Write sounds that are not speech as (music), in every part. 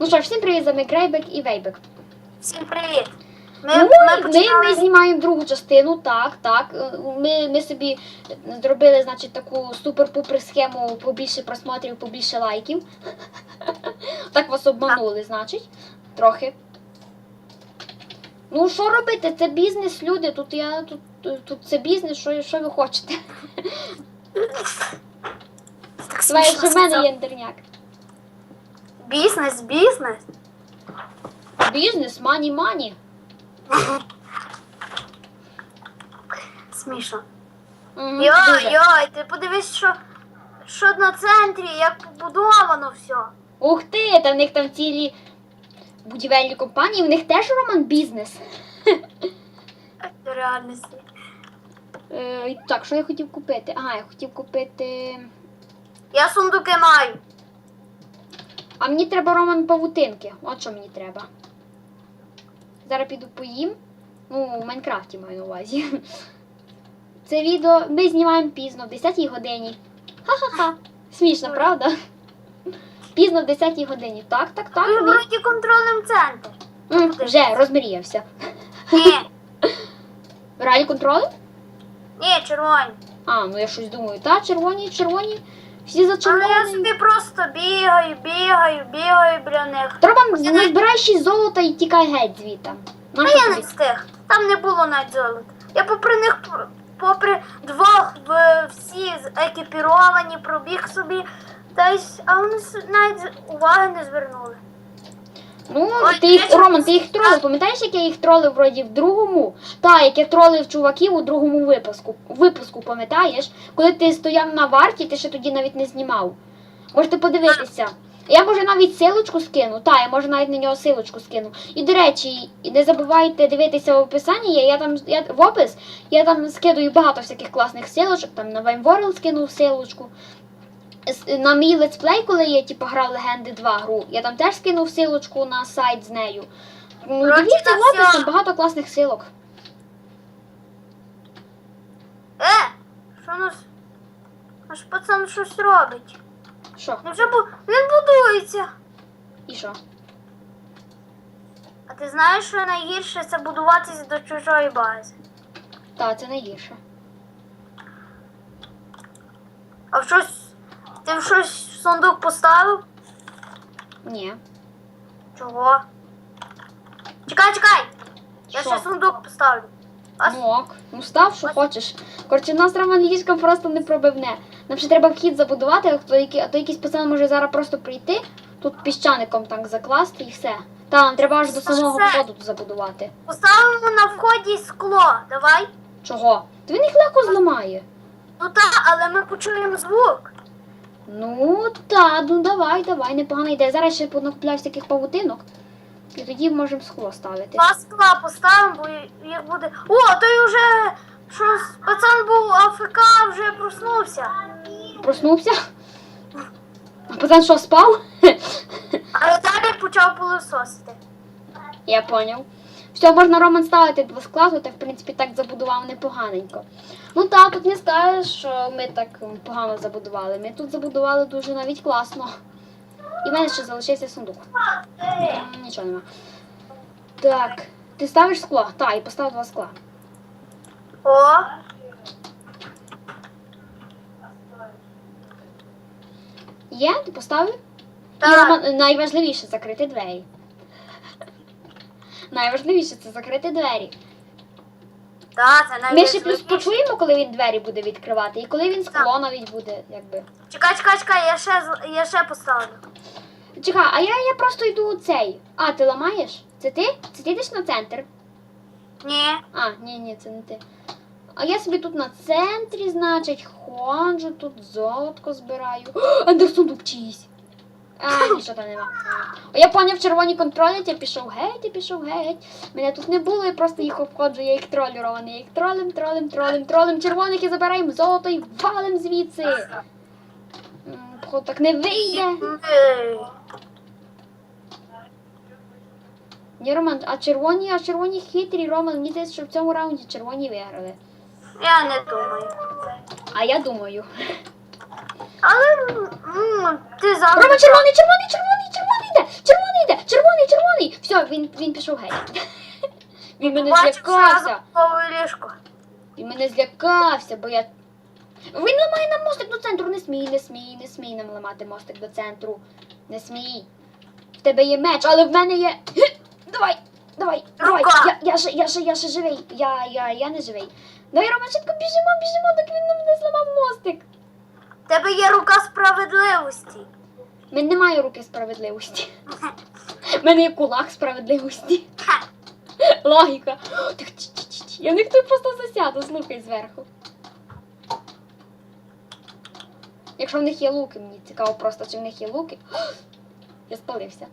Ну що ж, всім привіт, з вами Грейбек і Вейбек. Всім привіт! Ми, Ну, ми ми, ми знімаємо другу частину, так, так. Ми, ми собі зробили, значить, таку супер-пупер схему побільше просмотрів, побільше лайків. (laughs) Так вас обманули, значить, трохи. Ну, що робити? Це бізнес, люди. Тут я тут, тут це бізнес, що, що ви хочете? Так в мене є інтерняк. Бізнес, бізнес. Бізнес, мані, мані. Смішно. Мгм, Йой, дуже. йой, ти подивись, що, що на центрі, як побудовано все. Ух ти, та в них там цілі будівельні компанії, в них теж роман бізнес. Це реальності. Е, так, що я хотів купити? Ага, я хотів купити. Я сундуки маю. А мені треба роман павутинки. От що мені треба. Зараз піду поїм. Ну, в Майнкрафті маю на увазі. (laughs) Це відео ми знімаємо пізно, в 10 годині. Ха-ха-ха. Смішно, правда? Пізно в 10 годині. Так, так, так. Ми вроді контролем центр. М, Вже розмріявся. Ні, Реально контроль? ні, червоні. А, ну я щось думаю, та червоні, червоні, всі за Але я собі просто бігаю, бігаю, бігаю біля них. Треба не збирай ще золота і тікай геть звідти. А Нащо я не тобі? встиг. Там не було навіть золота. Я попри них, пр- попри двох в- всі з- екіпіровані, пробіг собі. Та й с- а вони с- навіть уваги не звернули. Ну, Ой, ти їх, Роман, ти їх тролив, пам'ятаєш, як я їх тролив вроді в другому? Та, як я тролив чуваків у другому випуску. Випуску, пам'ятаєш? Коли ти стояв на варті, ти ще тоді навіть не знімав. Можете подивитися. Я може навіть силочку скину. Та, я може навіть на нього силочку скину. І до речі, не забувайте дивитися в описанні. Я, я там я, в опис, я там скидаю багато всяких класних силочок. Там на VimeWorld скинув силочку. На мій летсплей, коли я типу, грав Легенди 2 гру, я там теж скинув силочку на сайт з нею. Ну, дивіться в опис, там багато класних силок. Е! Що нас. Наш пацан щось робить. Що? Він вже бу... він будується. І що? А ти знаєш, що найгірше це будуватися до чужої бази. Та, це найгірше. А щось. Ти щось в сундук поставив? Ні. Чого? Чекай, чекай! Я Що? ще сундук поставлю. Ну ок. Ну став, що хочеш. Коротше, в нас Роман ліжка просто не пробивне. Нам ще треба вхід забудувати, а то, який- а то якийсь пацан може зараз просто прийти, тут піщаником так закласти і все. Та, нам треба аж до самого Все. входу тут забудувати. Поставимо на вході скло, давай. Чого? То він їх легко зламає. Ну так, але ми почуємо звук. Ну, та, ну давай, давай, непогана ідея. Зараз ще понакупляю всяких павутинок. І тоді можемо скло ставити. Два скла поставимо, бо їх буде. О, той вже щось пацан був АФК, вже проснувся. Проснувся? А пацан що, спав? Але далі почав пилососити. Я поняв. Все, можна Роман ставити два скла, то в принципі так забудував непоганенько. Ну так, тут не скажеш, що ми так погано забудували. Ми тут забудували дуже навіть класно. І в мене ще залишився сундук. Нічого нема. Так, ти ставиш скло? Так, і постав два скла. О, Є? Ти поставив? І Так. Роман, найважливіше закрити двері. Найважливіше це закрити двері. так, це Ми ще плюс почуємо, коли він двері буде відкривати, і коли він скло навіть буде, якби. Чекай, чекай, чекай, я ще, з- я ще поставлю. Чекай, а я, я просто йду у цей. А, ти ламаєш? Це ти? Це ти йдеш на центр? Ні. А, ні, ні, це не ти. А я собі тут на центрі, значить, ходжу, тут золотко збираю. Де сундук чиїсь. А, нічого там нема. Я поняв червоні контролять, я пішов геть, я пішов геть. Мене тут не було, я просто їх обходжу, я їх тролю, Роман, я їх тролим, тролим, тролим, тролим червоних і забираємо золото і валим звідси. М, Походу так не вийде. Ні, Роман, а червоні, а червоні хитрі, Роман, мені здається, що в цьому раунді червоні виграли. Я не думаю. А я думаю. Але м, ти завжди. Рома, червоний, червоний, червоний, червоний йде! Червоний йде! Все, він, він пішов геть. (laughs) Він мене злякався. зразу голову ліжко. Він мене злякався, бо я. Він ламає нам мостик до центру. Не смій, не смій, не смій нам ламати мостик до центру. Не смій. В тебе є меч, але в мене є. (clears throat) Давай, давай, давай. Рука. Я, я, ще, я, ще, я ще живий. Я, я, я не живий. Давай, Роман, швидко біжимо, біжимо, доки він нам не зламав мостик. Тебе є рука справедливості. В мене немає руки справедливості. (laughs) В мене є кулак справедливості. Логіка. Я них тут просто засяду, слухай зверху. Якщо в них є луки, мені цікаво просто, чи в них є луки. (gasps) Я спалився.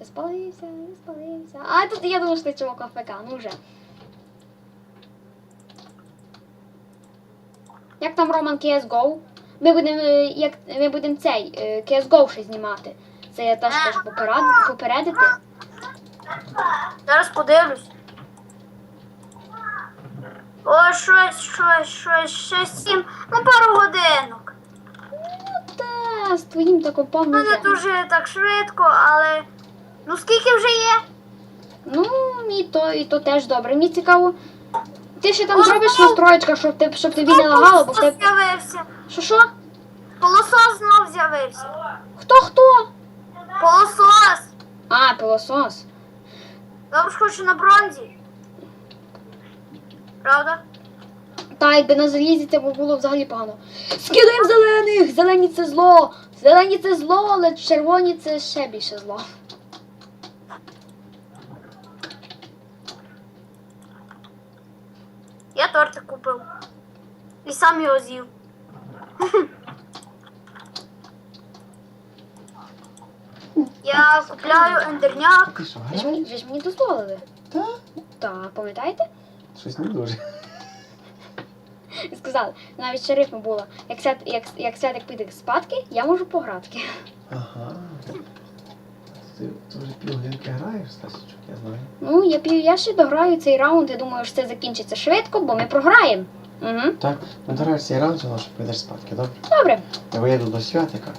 Я спалився, я спалився. А тут я думаю, що ти чувак АФК, ну вже. Як там Роман CSGO? Ми будемо е, як ми будемо цей е, CSGO ще знімати. Це я теж хочу попередити. Зараз подивлюсь. О, щось, щось, щось, щось сім. Ну, пару годинок. Ну та з твоїм таком Ну, не дуже так швидко, але. Ну скільки вже є? Ну, і то, і то теж добре. Мені цікаво. Ти ще там О, зробиш настроєчка, щоб, ти, щоб тобі не лагало, бо тебе. з'явився. Що що? Полосос знов з'явився. Хто хто? Полосос. А, пилосос. Добре, ж хочу на бронзі. Правда? Та якби на залізі це було взагалі погано. Скидаємо зелених! Зелені це зло! Зелені це зло, але червоні це ще більше зло. Я тортик купив. І сам його з'їв. Я купляю ендерняк. Ти що, Ви ж мені, ви ж мені дозволили. Та? Так, пам'ятаєте? Щось не дуже. (laughs) Сказали, навіть ще рифма була. Як свят, як, як святик піде спадки, я можу пограти. Ага. Ти, ти вже півгодинки граєш, Стасічок, я знаю. Ну, я пів, я ще дограю цей раунд. Я думаю, що це закінчиться швидко, бо ми програємо. Угу. Так, ну дограєш цей раунд, воно що підеш спадки, добре? Добре. Я виїду до святика,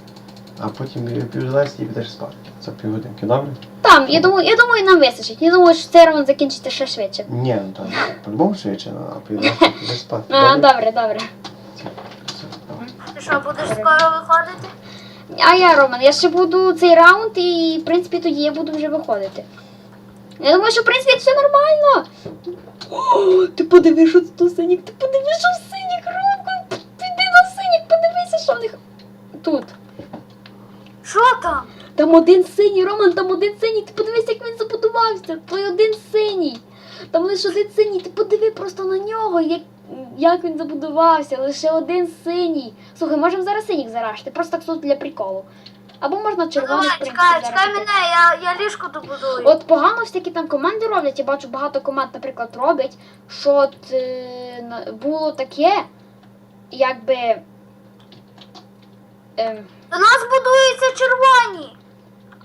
а потім півдалесті і підеш спадки. Це півгодинки, добре? Там, я думаю, я думаю, нам вистачить. Я думаю, що цей раунд закінчиться ще швидше. Ні, ну там по-любому швидше, ну, а підеш спадки, А, добре? добре, добре. Все, все, давай. Що, будеш скоро виходити? А я, Роман, я ще буду цей раунд і, в принципі, тоді я буду вже виходити. Я думаю, що в принципі все нормально. О, ти подивись, що тут синік, ти подивись, що в синік, Ромко. Піди на синік, подивися, що в них тут. Що там? Там один синій, Роман, там один синій. Ти подивись, як він забудувався. Той один синій. Там лише один синій. Ти подиви просто на нього, як, як він забудувався. Лише один синій. Слухай, можемо зараз синіх зарашити, просто так тут для приколу. Або можна Ну, червоний, давай, принципі, чекай, чекай мене, я, я ліжко добудую. От погано всякі там команди роблять. Я бачу, багато команд, наприклад, роблять, що от, е, було таке, якби. Ем, До нас будуються червоні.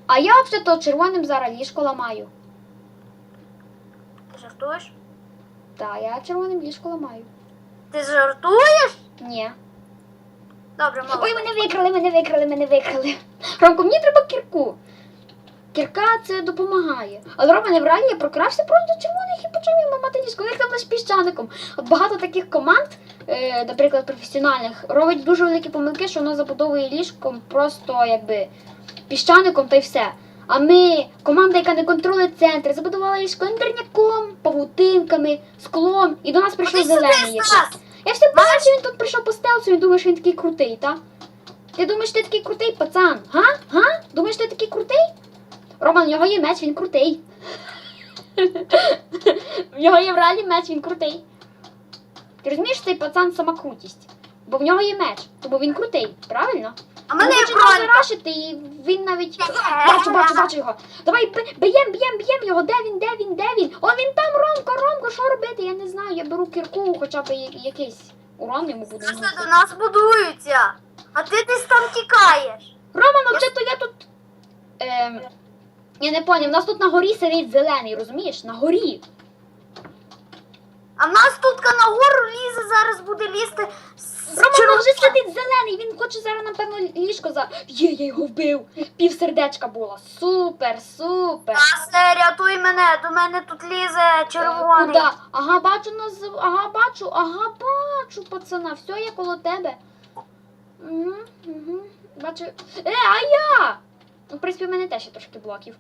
а я взагалі червоним зараз ліжко ламаю. Ти жартуєш? Так, я червоним ліжко ламаю. Ти жартуєш? Ні. Добре, мало. Ой, мене викрали, мене викрали, мене викрали. Ромко, мені треба кірку. Кірка це допомагає. Але Рома не в реалі я прокрався просто до червоних і почав їм ламати ліжко. У них там лише піщаником. От багато таких команд, е, наприклад, професіональних, робить дуже великі помилки, що воно забудовує ліжком просто якби піщаником та й все. А ми, команда, яка не контролює центр, забудувала ліжко індерняком, павутинками, склом, і до нас прийшов зелений. Я все бачу, він тут прийшов по стелсу, він думає, що він такий крутий, та? Ти думаєш, ти такий крутий, пацан? Га? Га? Думаєш, ти такий крутий? Роман, в нього є меч, він крутий. В нього є в реалі меч, він крутий. Ти розумієш, цей пацан сама крутість. Бо в нього є меч, тому він крутий, правильно? А мене є бронька. зарашити, і він навіть. Бачу, бачу, бачу його. Давай б- б'єм, б'єм, б'єм його. Де він, де він, де він? О, він там, Ромко, Ромко, що робити? Я не знаю. Я беру кірку, хоча б я- якийсь урон йому буду. Це наносити. до нас будуються. А ти десь там тікаєш. Рома, ну взагалі то я тут. Ем, я не поняв, у нас тут на горі сидить зелений, розумієш? На горі. А в нас тут нагору лізе, зараз буде лізти Роман вже сидить зелений, він хоче зараз, напевно, ліжко за. Є, я його вбив. Пів сердечка було. Супер, супер. Асе, рятуй мене, до мене тут лізе червоний. Куда? Ага, бачу нас. Ага, бачу, ага, бачу, пацана. Все, я коло тебе. Угу, угу. Бачу. Е, а я! Ну, в принципі, в мене теж є трошки блоків.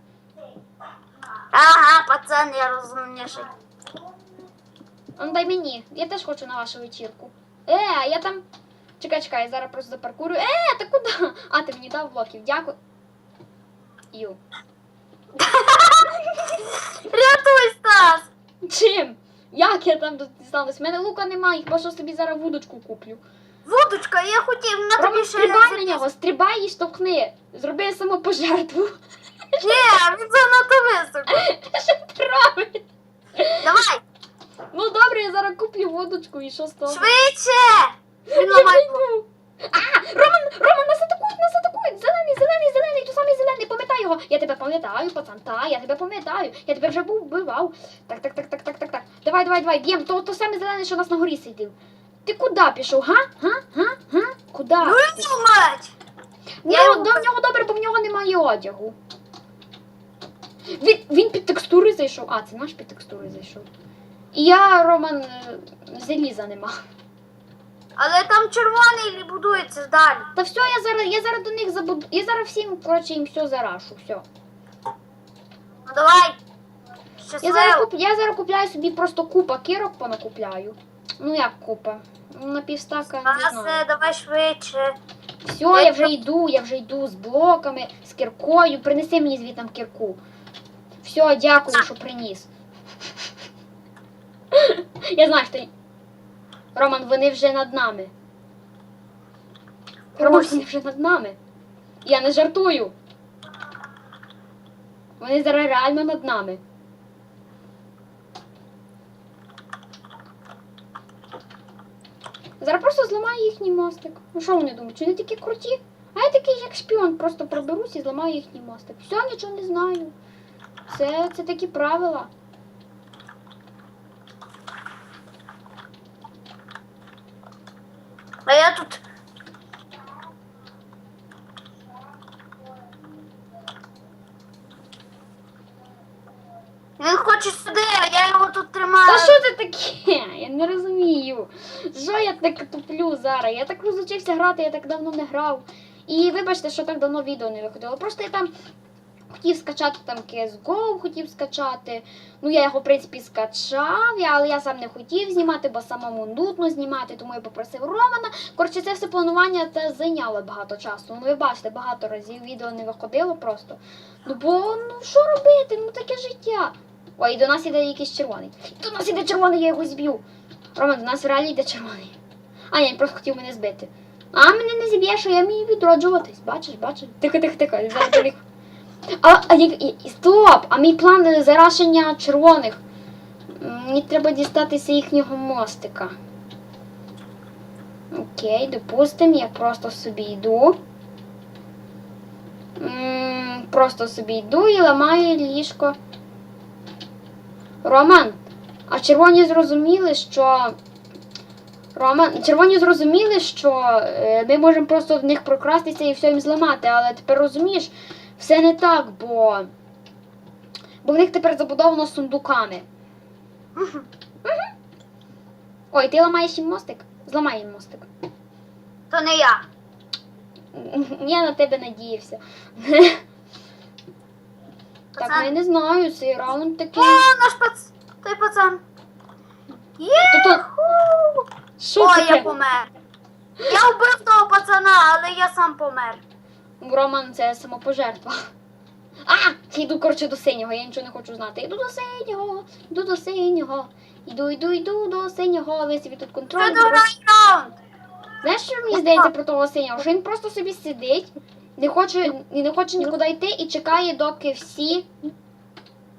Ага, пацан, я розумніший. Ну дай мені. Я теж хочу на вашу вечірку. Е, а я там. Чекай, чекай, я зараз просто запаркурю. Е, та куди? А, ти мені дав блоків, дякую. Ю. (laughs) Рятуй, Стас! Чим? Як я там дістанусь? У мене лука немає, хіба що собі зараз вудочку куплю. Вудочка, я хотів на Рома, тобі ще стрибай на нього, стрибай і штовхни. Зроби самопожертву. Ні, він занадто високо. Що ти робиш? Давай, Ну добре, я зараз куплю водочку і що з того? швидше! Він Я ламає. йду. А, Роман, Роман, нас атакують, нас атакують. Зелений, зелений, зелений, той самий зелений, пам'ятай його. Я тебе пам'ятаю, пацан, та, я тебе пам'ятаю. Я тебе вже був вбивав. Так, так, так, так, так, так, так. Давай, давай, давай, б'єм. То, то саме зелений, що у нас на горі сидів. Ти куди пішов, га? Га? Га? Га? Куди? Ну мать! Я Я його, його до нього добре, бо в нього немає одягу. Він, він під текстури зайшов. А, це наш під текстури зайшов. Я, Роман, е, заліза нема. Але там червоний будується далі. Та все, я зараз, я зараз до них забуду. Я зараз всім, коротше, їм все зарашу. Все. Ну давай. Я зараз, куп, я зараз купляю собі просто купа кірок понакупляю. Ну як купа? Ну, На півстака, не знаю. Давай швидше. Все, я вже йду, я вже йду з блоками, з кіркою. Принеси мені звітом кірку. Все, дякую, що приніс. (laughs) Я знаю, що. Роман, вони вже над нами. Роман, вони вже над нами. Я не жартую. Вони зараз реально над нами. Зараз просто зламаю їхній мостик. Ну що вони думають? Чи вони такі круті? А я такий як шпіон, просто проберусь і зламаю їхній мостик. Все, нічого не знаю. Це, це такі правила. А я тут. Він хоче сюди, а я його тут тримаю. Та що це таке? Я не розумію. Що я так туплю зараз? Я так розучився грати, я так давно не грав. І вибачте, що так давно відео не виходило. Просто я там хотів скачати там CSGO, хотів скачати. Ну я його, в принципі, скачав, але я сам не хотів знімати, бо самому нудно знімати, тому я попросив Романа. Коротше, це все планування це зайняло багато часу. Ну ви бачите, багато разів відео не виходило просто. Ну бо ну що робити? Ну таке життя. Ой, до нас іде якийсь червоний. До нас іде червоний, я його зб'ю. Роман, до нас в реалі йде червоний. А, ні, він просто хотів мене збити. А мене не зіб'єш, а я вмію відроджуватись. Бачиш, бачиш? Тихо, тихо, тихо. Зараз. (laughs) А, а як. Стоп! А мій план зарашення червоних. Мені треба дістатися їхнього мостика. Окей, допустим, я просто собі йду. Просто собі йду і ламаю ліжко. Роман, а червоні зрозуміли, що. Роман, червоні зрозуміли, що е, ми можемо просто в них прокрастися і все їм зламати, але тепер розумієш, все не так, бо. Бо в них тепер забудовано сундуками. Мгм. Ой, ти ламаєш їм мостик? Зламай їм мостик. То не я. Я на тебе надіявся. (laughs) Так, ну я не знаю, цей раунд такий. О, наш пац... Той пацан. Є! Що Ой, я помер. Я вбив того пацана, але я сам помер. Роман це самопожертва. А! Йду, коротше, до синього, я нічого не хочу знати. Йду до синього, йду до синього. Йду, йду, йду до синього, ви собі тут контроль. Знаєш, що мені здається про того синього? Що він просто собі сидить, не хоче, і не хоче нікуди йти і чекає, доки всі.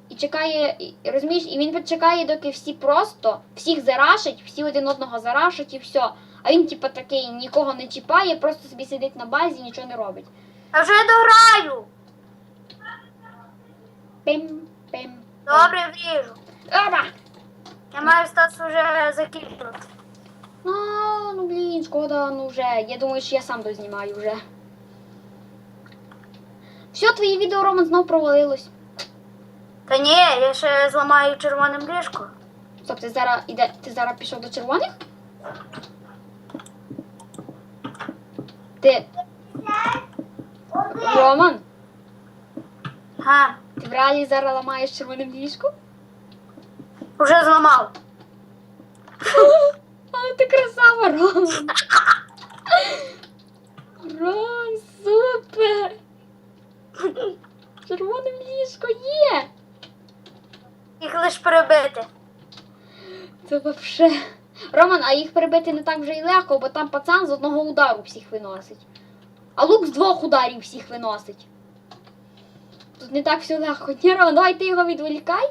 І чекає, і- розумієш, і він чекає, доки всі просто всіх зарашить, всі один одного зарашать і все. А він, типу, такий нікого не чіпає, просто собі сидить на базі і нічого не робить. Я вже я дограю. Пим, пим. Добре, вріжу. Оба! Я маю статус вже закінчувати. А, ну блін, шкода, ну вже. Я думаю, що я сам дознімаю вже. Все, твоє відео, Роман, знов провалилось. Та ні, я ще зламаю червоним ліжко. Стоп, ти зараз іде. Ти зараз пішов до червоних? Ти. Роман, Га, ти в реалі зараз ламаєш червоним ліжком? уже зламав. Але ти красава, Ром. Ром, супер. Червоне ліжко є. Їх лиш перебити. Це вообще. Роман, а їх перебити не так вже й легко, бо там пацан з одного удару всіх виносить. А лук з двох ударів всіх виносить. Тут не так все легко. Ні, Роман, давай ти його відволікай.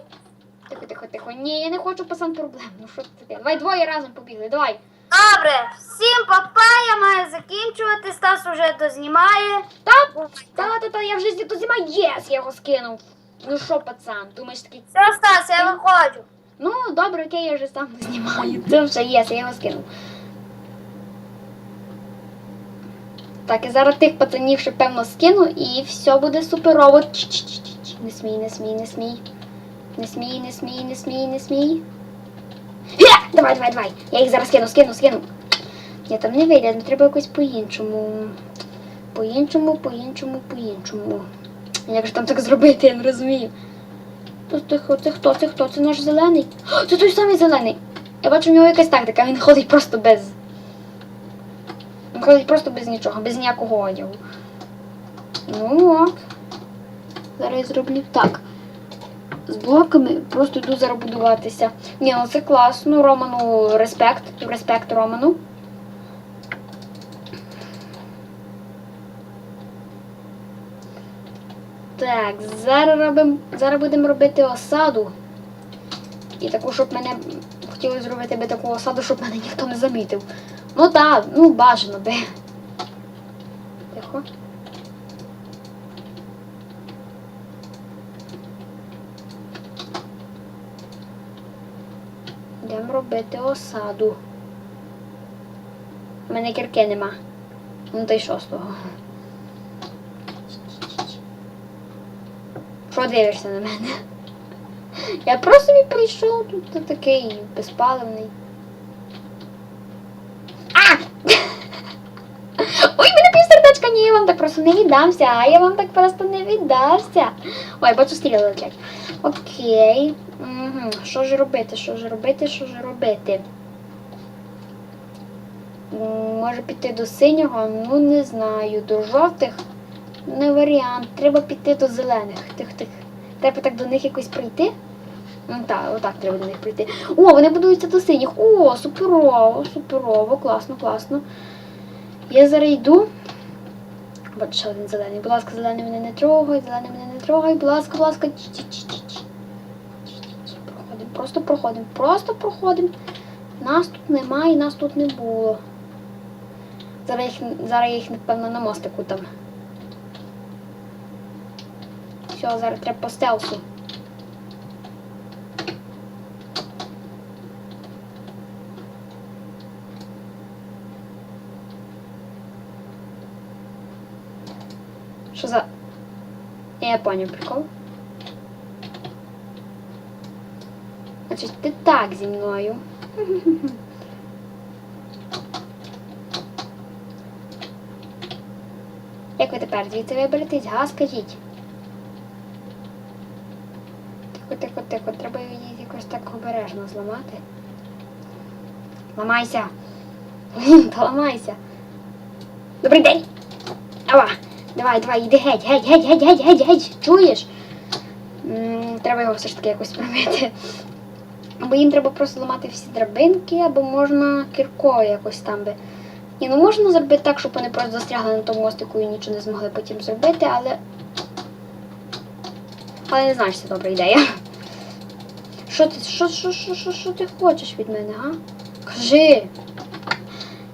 Тихо, тихо, тихо. Ні, я не хочу пацан проблем. Ну що це таке? Давай двоє разом побігли, давай. Добре, всім папа, я маю закінчувати. Стас уже дознімає. Та, та, та, та, я вже тут знімаю. Єс, я його скинув. Ну що, пацан, думаєш такий. Все, Стас, я виходжу. Ну, добре, окей, я вже сам знімаю. Це вже єс, я його скинув. Так, і зараз тих пацанів ще певно скину і все буде суперово. Не смій, не смій, не смій. Не смій, не смій, не смій, не смій. Ге! Давай, давай, давай. Я їх зараз скину, скину, скину. Ні, там не вийде, ну треба якось по-іншому. По-іншому, по-іншому, по-іншому. Як же там так зробити, я не розумію. Це, це, хто- це хто? Це наш зелений? Це той самий зелений. Я бачу, в нього якась тактика, він ходить просто без. Він ходить просто без нічого, без ніякого одягу. Ну ок. Зараз я зроблю так. З блоками просто йду зараз будуватися. Ні, ну це класно. Роману респект. Респект Роману. Так, зараз робимо, зараз будемо робити осаду. І таку, щоб мене хотіли зробити би таку осаду, щоб мене ніхто не замітив. Ну так, ну бажано би. Тихо. Йдемо робити осаду. У мене кірки нема. Ну та й що з того? Що дивишся на мене? Я просто собі прийшов тут такий безпаливний. А! Ой, мене півсердечка, ні, я вам так просто не віддамся, а я вам так просто не віддався. Ой, бачу стріли летять. Окей. Угу. Що ж робити? Що ж робити? Що ж робити? Може піти до синього? Ну не знаю. До жовтих не варіант. Треба піти до зелених. Тих тих. Треба так до них якось прийти. Ну так, отак треба до них прийти. О, вони будуються до синіх. О, суперово, суперово, класно, класно. Я зараз йду. Бачу, один зелений. Будь ласка, зелений мене не трогай, зелений мене не трогай, будь ласка, будь ласка. Проходимо, просто проходимо, просто проходимо. Нас тут немає, нас тут не було. Зараз зараз їх, напевно, на мостику там. Все, зараз треба по стелсу. Що за. Я поняв прикол. Значить, ти так зі мною. Як ви тепер звідси виберетесь, га, скажіть? Тихо, треба її якось так обережно зламати. Ламайся! (laughs) Та ламайся! Добрий день! Ава! Давай, давай, іди геть, геть, геть, геть, геть, геть, геть, чуєш? Треба його все ж таки якось пробити. Або їм треба просто ламати всі драбинки, або можна кіркою якось там би. Ні, ну можна зробити так, щоб вони просто застрягли на тому мостику і нічого не змогли потім зробити, але. Але не знаю, що це добра ідея. Що ти, що, що, що, що, що ти хочеш від мене, га? Кажи.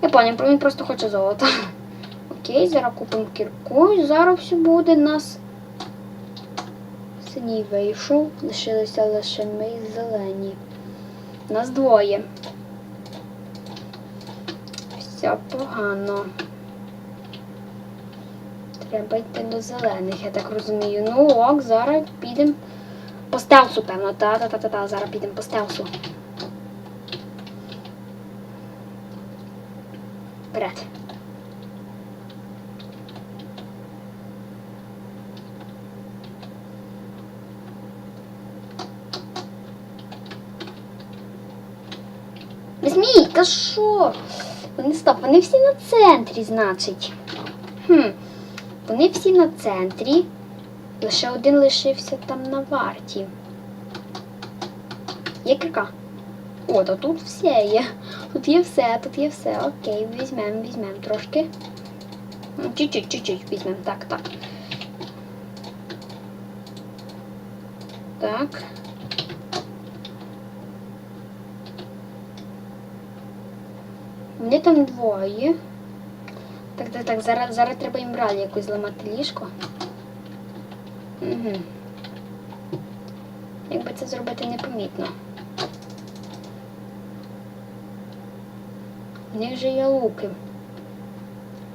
Я поняв, він просто хоче золота. Окей, зараз купимо кірку і зараз все буде нас. Синій вийшов, лишилися лише ми і зелені. Нас двоє. Все погано. Треба йти до зелених, я так розумію. Ну ок, зараз підемо по стелсу, певно. Та-та-та-та, зараз підемо по стелсу. Вперед. Змій, та що? Вони стоп, вони всі на центрі, значить. Хм. Вони всі на центрі. Лише один лишився там на варті. Є крика. О, то тут все є. Тут є все, тут є все. Окей, візьмемо, візьмемо трошки. Ну, Чуть-чуть, чуть-чуть візьмемо. Так, так. Так. Вони там двоє. Так, так, так, зараз, зараз треба їм брати якось зламати ліжко. Угу. Якби це зробити непомітно. У них же є луки.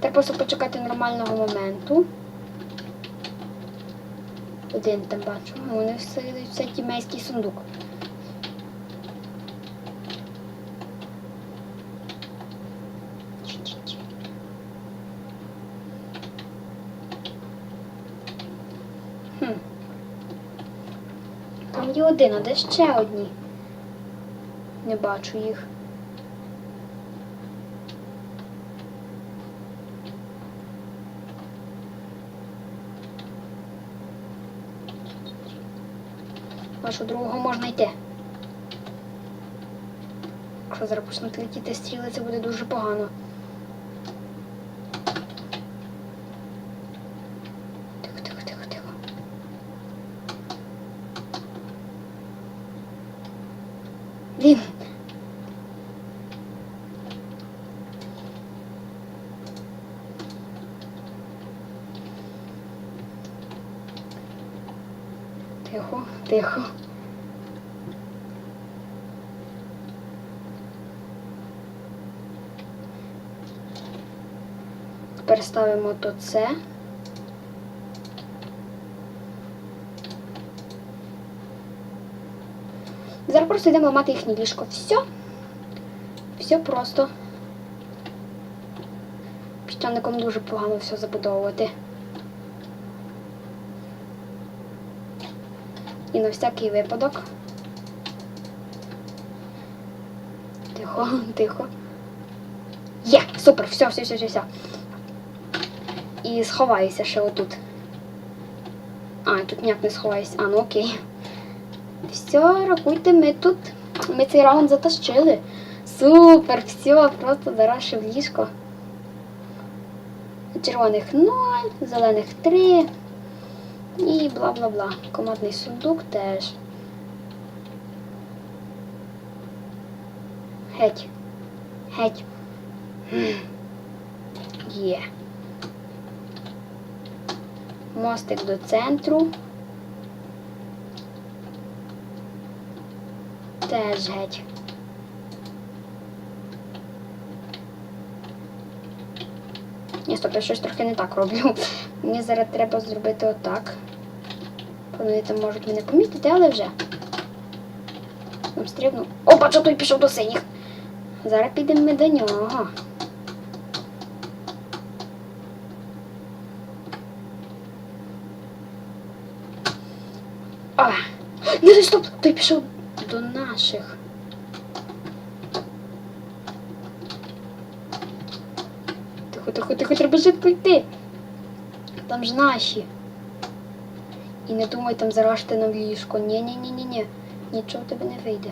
Треба просто почекати нормального моменту. Один там бачу. Вони все тімейський сундук. Один, де ще одні? Не бачу їх. Вашого другого можна йти. Якщо зараз почнуть летіти стріли, це буде дуже погано. Тихо, тихо, тихо, тихо. Блін. Тихо, тихо. Тепер ставимо то це. Зараз просто йдемо ламати їхнє ліжко. Все. Все просто. Піщаником дуже погано все забудовувати. І на всякий випадок. Тихо, (laughs) тихо. Є, супер, все, все, все, все, все. І сховаюся ще отут. А, тут ніяк не сховаюся. А, ну окей. Все, рахуйте, ми тут. Ми цей раунд затащили. Супер, все, просто зарашив ліжко. Червоних 0, зелених 3. І бла-бла-бла. Командний сундук теж. Геть. Геть. Є. Мостик до центру. Теж геть. Ні, стоп, я щось трохи не так роблю. (laughs) Мені зараз треба зробити отак. Вони там можуть мене помітити, але вже. Там стрибну. Опа, що той пішов до синіх. Зараз підемо ми до нього. А! (gasps) Не, стоп! Той пішов до наших. Тихо, тихо, треба швидко йти. Там ж наші. І не думай там зарашити нам ліжко. ні ні ні ні ні Нічого в тебе не вийде.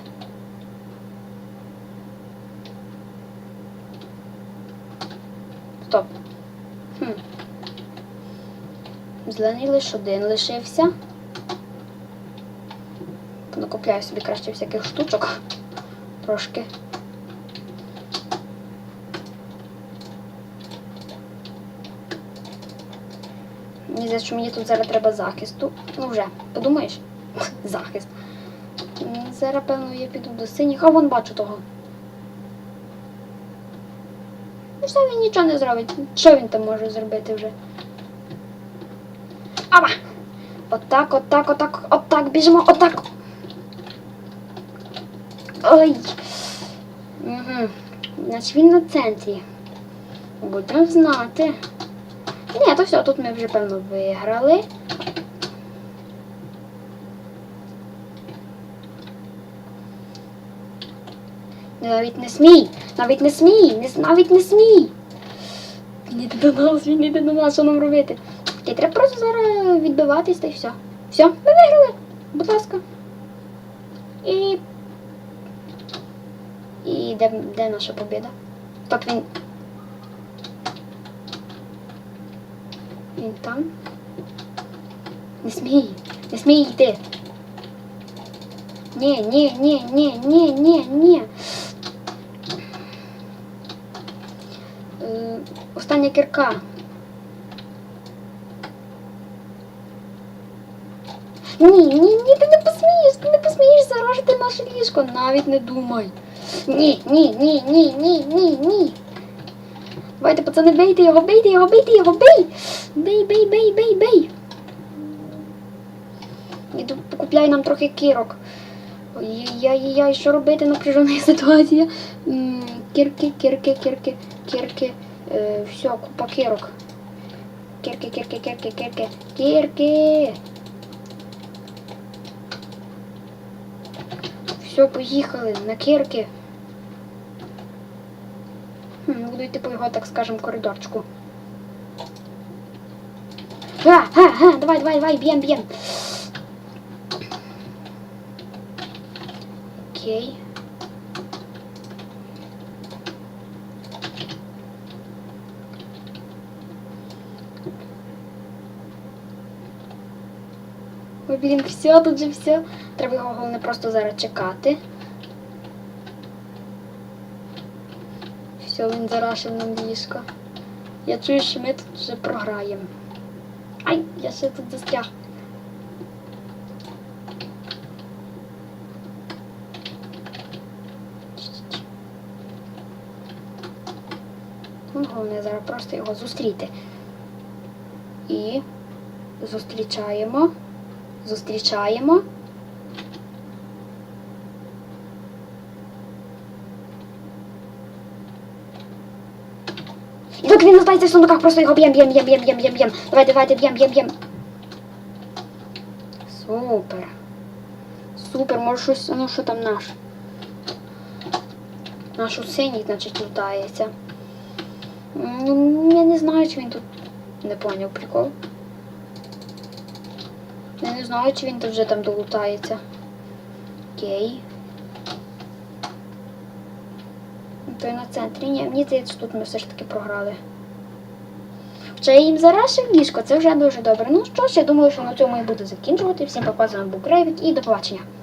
Стоп. Хм. Зелений лише один лишився. Накопляю собі краще всяких штучок. Трошки. Мені здається, що мені тут зараз треба захисту. Ну вже, подумаєш? (laughs) Захист. Зараз, певно, я піду до синіх. А вон бачу того. Ну все, він нічого не зробить. Що він там може зробити вже? Ава! Отак, отак, отак, отак, біжимо, отак. Ой. Угу. Значить він на центрі. Будемо знати. Ні, то все, тут ми вже певно виграли. Навіть не смій! Навіть не смій! Не, навіть не смій! Іде до нас, він іде до нас, що нам робити? Окей, треба просто зараз відбиватись та й все. Все, ми виграли. Будь ласка. І. І де, де наша побіда? Так він. Він там. Не смій! Не смій йти! Ні, ні, ні, ні, ні, ні, ні. Е, остання кірка. Ні, ні, ні, ти не посмієш, ти не посмієш заражити наше ліжко, навіть не думай. Ні, ні, ні, ні, ні, ні, ні. Давайте, пацани, бейте його, бейте його, бейте його, бей! Бей, бей, бей, бей, бей. Іду покупляй нам трохи кірок. Ой-яй-яй, що робити напряжена (laughs) ситуація. Кірки, кірки, кірки, кірки. Е, все, купа кірок. Кірки, кірки, кірки, кірки, кірки. Все, поїхали на кірки. Хм, буду йти по його, так скажем, коридорчику. Га, га, га, давай, давай, давай, б'єм, б'єм. Окей. Ой, блін, все, тут же все. Треба його головне просто зараз чекати. Все, він зарашив нам ліжко. Я чую, що ми тут вже програємо. Я ще тут застряг. Ну, головне зараз просто його зустріти. І зустрічаємо. Зустрічаємо. Він лутається в сундуках, просто його б'єм, б'єм, б'єм, б'єм, б'єм, б'єм, б'єм. Давайте, давайте, б'єм, б'єм, б'єм. Супер. Супер, може щось, ну що там наш? Наш синій, значить, лутається. Ну, я не знаю, чи він тут не поняв прикол. Я не знаю, чи він тут вже там долутається. Окей. Той на центрі. Ні, мені здається, тут ми все ж таки програли. Я їм зарашив ліжко, це вже дуже добре. Ну що ж, я думаю, що на цьому і буду закінчувати. Всім пока, з був Крейвік і до побачення.